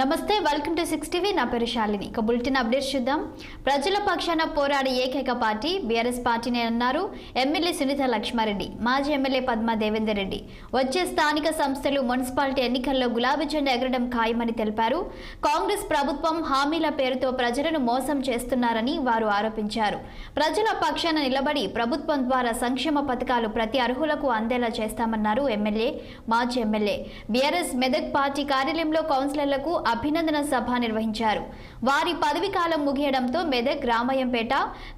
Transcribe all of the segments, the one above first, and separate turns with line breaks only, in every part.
నమస్తే welcome to six TV. నా పేరు శాలిని. ఇక బులెటిన్ అప్డేట్స్ చూద్దాం. ప్రజల పక్షాన పోరాడే ఏకైక పార్టీ బీఆర్ఎస్ పార్టీనే అన్నారు ఎమ్మెల్యే సునీత లక్ష్మారెడ్డి మాజీ ఎమ్మెల్యే పద్మ దేవేందర్ రెడ్డి వచ్చే స్థానిక సంస్థలు మున్సిపాలిటీ ఎన్నికల్లో గులాబీ జెండా ఎగరడం ఖాయమని తెలిపారు. కాంగ్రెస్ ప్రభుత్వం హామీల పేరుతో ప్రజలను మోసం చేస్తున్నారని వారు ఆరోపించారు. ప్రజల పక్షాన నిలబడి ప్రభుత్వం ద్వారా సంక్షేమ పథకాలు ప్రతి అర్హులకు అందేలా చేస్తామన్నారు ఎమ్మెల్యే మాజీ ఎమ్మెల్యే. బీఆర్ఎస్ మెదక్ పార్టీ కార్యాలయంలో కౌన్సిలర్లకు అభినందన సభ నిర్వహించారు. వారి పదవి కాలం ముగియడంతో మెదక్ రామయ్యంపేట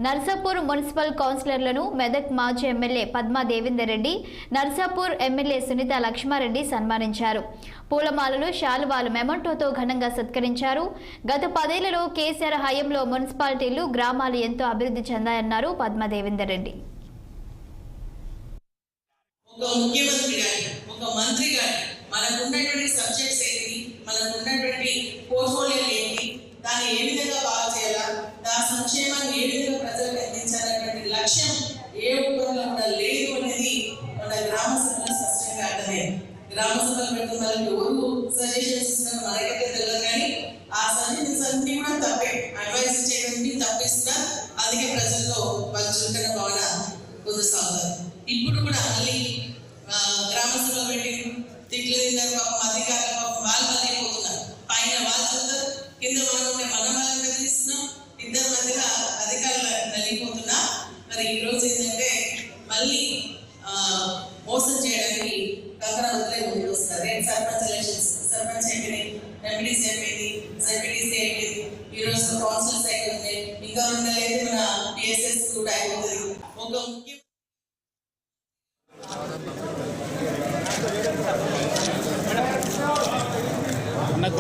నర్సాపూర్ మున్సిపల్ కౌన్సిలర్లను మెదక్ మాజీ ఎమ్మెల్యే పద్మా దేవేందర్ రెడ్డి నర్సాపూర్ ఎమ్మెల్యే సునీత లక్ష్మారెడ్డి సన్మానించారు. పూలమాలలు శాలువాలు మెమంటోతో ఘనంగా సత్కరించారు. గత పదేళ్ళలో కేసీఆర్ హయాంలో మున్సిపాలిటీలు గ్రామాలు ఎంతో అభివృద్ధి చెందాయన్నారు పద్మా దేవేందర్ రెడ్డి.
ఒక ముఖ్యమంత్రి గారి ఒక మంత్రి గారి మనకు ఉన్నటువంటి సబ్జెక్ట్స్ ఏంటి మనకు ఉన్నటువంటి పోర్ట్ఫోలియో ఏంటి? దాన్ని ఏ విధంగా బాగా చేయాలా? దాని సంక్షేమాన్ని ఏ విధంగా ప్రజలకు అందించాలనేటువంటి లక్ష్యం ఏ ఒక్కరిలో కూడా లేదు అనేది మన గ్రామ సభలో స్పష్టంగా అర్థమైంది. గ్రామ సభలు పెడుతున్న ఎవరు సజెషన్స్ ఇస్తున్నారు మనకైతే తెలియదు కానీ ఆ సజెషన్స్ అన్ని కూడా తప్పే. అడ్వైస్ చేయడానికి తప్పిస్తున్నా అందుకే ప్రజల్లో వాళ్ళు చురుకైన భావన కొనసాగుతారు ఇప్పుడు కూడా మళ్ళీ గ్రామ సభలు పెట్టి తిట్లు తిన్నారు పాపం అధికారులు పాపం వాళ్ళు మళ్ళీ పైన వాళ్ళు కింద మనం మనం ఇద్దరు మధ్యగా అధికారులు నలిగిపోతున్నా. మరి ఈ రోజు ఏంటంటే మళ్ళీ మోసం చేయడానికి కంకణ వదిలే ముందుకు వస్తారు సర్పంచ్ ఎలక్షన్స్ సర్పంచ్ అయిపోయింది ఎంపీటీసీ అయిపోయింది జెడ్పీటీసీ అయిపోయింది ఈ రోజు కౌన్సిల్స్ అయిపోతుంది ఇంకా ఉండలేదు మన పిఎస్ఎస్ కూడా అయిపోతుంది ఒక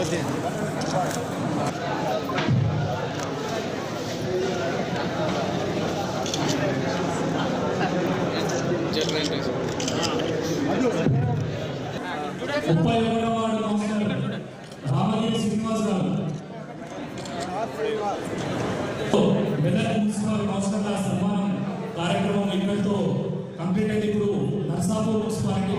కొద్ది
ముప్పై ఒకటవ వార్డు కౌన్సిలర్ రామగిరి శ్రీనివాస్ గారు మెదక్ మున్సిపల్ కౌన్సిలర్ల సన్మానం కార్యక్రమం ఇక్కడితో కంప్లీట్ అయింది. ఇప్పుడు నర్సాపూర్ మున్సిపాలిటీ